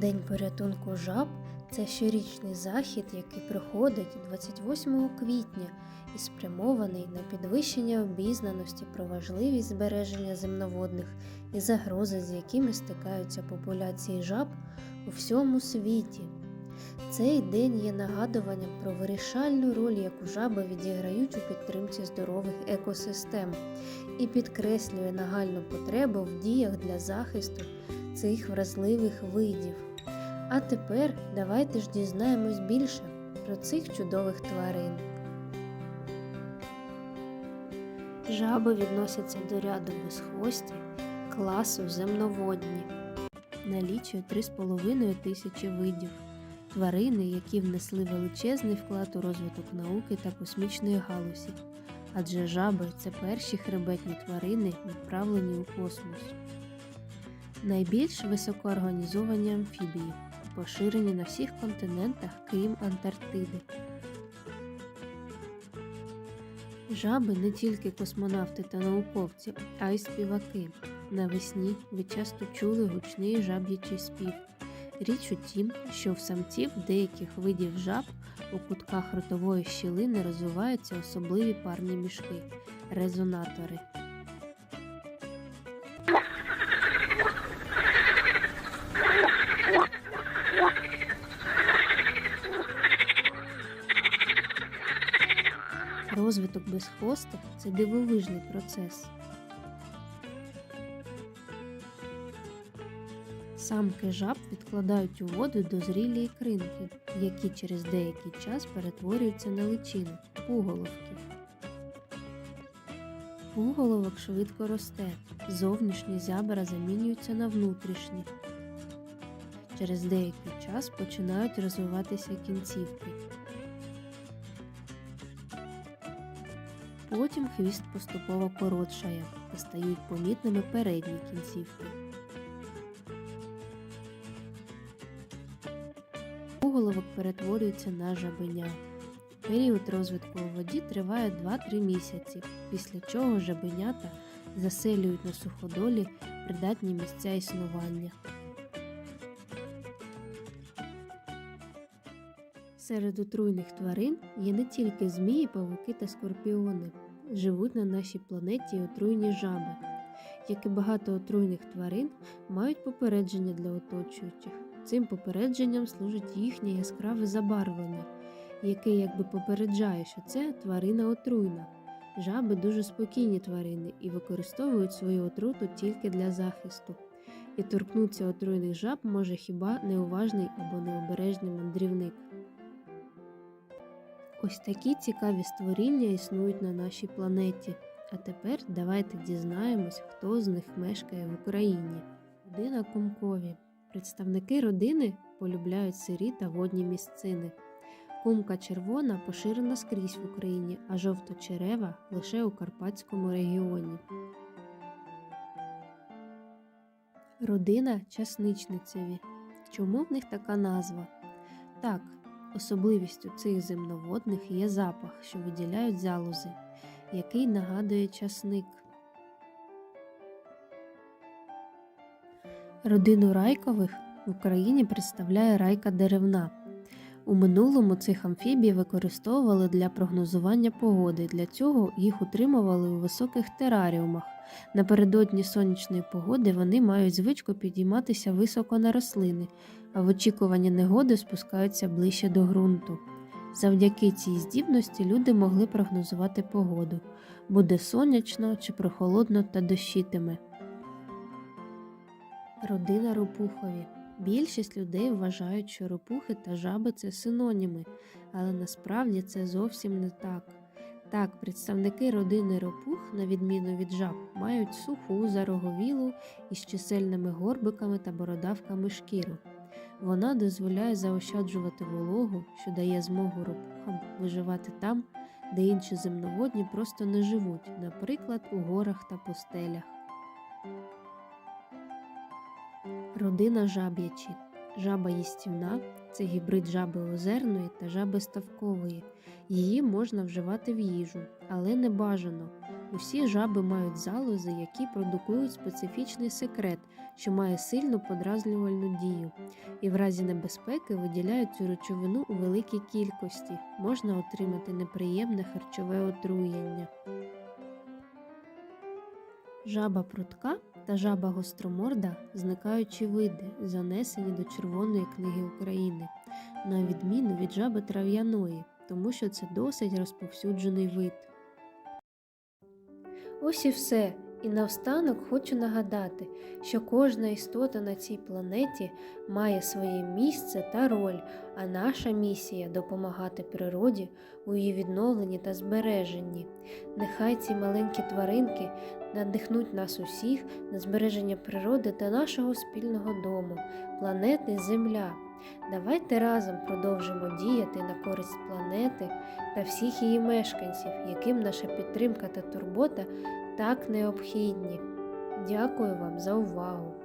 День порятунку жаб це щорічний захід, який проходить 28 квітня і спрямований на підвищення обізнаності про важливість збереження земноводних і загрози, з якими стикаються популяції жаб у всьому світі. Цей день є нагадуванням про вирішальну роль, яку жаби відіграють у підтримці здорових екосистем, і підкреслює нагальну потребу в діях для захисту цих вразливих видів. А тепер давайте ж дізнаємось більше про цих чудових тварин. Жаби відносяться до ряду безхвості класу земноводні. Налічує 3,5 тисячі видів. Тварини, які внесли величезний вклад у розвиток науки та космічної галузі. Адже жаби це перші хребетні тварини, відправлені у космос. Найбільш високоорганізовані амфібії, поширені на всіх континентах, крім Антарктиди. Жаби не тільки космонавти та науковці, а й співаки. Навесні ви часто чули гучний жаб'ячий спів. Річ у тім, що в самців деяких видів жаб у кутках ротової щілини розвиваються особливі парні мішки резонатори. Розвиток безхвостих – це дивовижний процес. Самки жаб відкладають у воду дозрілі ікринки, які через деякий час перетворюються на личину пуголовки. Пуголовок швидко росте, зовнішні зябра замінюються на внутрішні. Через деякий час починають розвиватися кінцівки. Потім хвіст поступово коротшає та стають помітними передні кінцівки. Пуголовок перетворюється на жабеня. Період розвитку у воді триває 2-3 місяці, після чого жабенята заселюють на суходолі придатні місця існування. Серед отруйних тварин є не тільки змії, павуки та скорпіони. Живуть на нашій планеті отруйні жаби. Як і багато отруйних тварин, мають попередження для оточуючих. Цим попередженням служить їхнє яскраве забарвлення, яке якби попереджає, що це тварина отруйна. Жаби дуже спокійні тварини і використовують свою отруту тільки для захисту. І торкнутися отруйних жаб може хіба неуважний або необережний мандрівник. Ось такі цікаві створіння існують на нашій планеті. А тепер давайте дізнаємось, хто з них мешкає в Україні. Родина Кумкові. Представники родини полюбляють сирі та водні місцини. Кумка червона поширена скрізь в Україні, а жовто-черева лише у Карпатському регіоні. Родина часничницеві. Чому в них така назва? Так, особливістю цих земноводних є запах, що виділяють залози, який нагадує часник. Родину райкових в Україні представляє райка деревна. У минулому цих амфібій використовували для прогнозування погоди. Для цього їх утримували у високих тераріумах. Напередодні сонячної погоди вони мають звичку підійматися високо на рослини, а в очікуванні негоди спускаються ближче до ґрунту. Завдяки цій здібності люди могли прогнозувати погоду буде сонячно чи прохолодно та дощитиме. Родина ропухові. Більшість людей вважають, що ропухи та жаби це синоніми, але насправді це зовсім не так. Так, представники родини ропух, на відміну від жаб, мають суху, зароговілу із чисельними горбиками та бородавками шкіру. Вона дозволяє заощаджувати вологу, що дає змогу ропухам виживати там, де інші земноводні просто не живуть, наприклад, у горах та пустелях. Родина жаб'ячі. Жаба їстівна це гібрид жаби озерної та жаби ставкової. Її можна вживати в їжу, але не бажано. Усі жаби мають залози, які продукують специфічний секрет, що має сильну подразнювальну дію, і в разі небезпеки виділяють цю речовину у великій кількості. Можна отримати неприємне харчове отруєння. Жаба прутка та жаба гостроморда зникаючі види, занесені до Червоної книги України, на відміну від жаби трав'яної, тому що це досить розповсюджений вид. Ось і все. І наостанок хочу нагадати, що кожна істота на цій планеті має своє місце та роль, а наша місія допомагати природі у її відновленні та збереженні. Нехай ці маленькі тваринки надихнуть нас усіх на збереження природи та нашого спільного дому, планети Земля. Давайте разом продовжимо діяти на користь планети та всіх її мешканців, яким наша підтримка та турбота так необхідні. Дякую вам за увагу!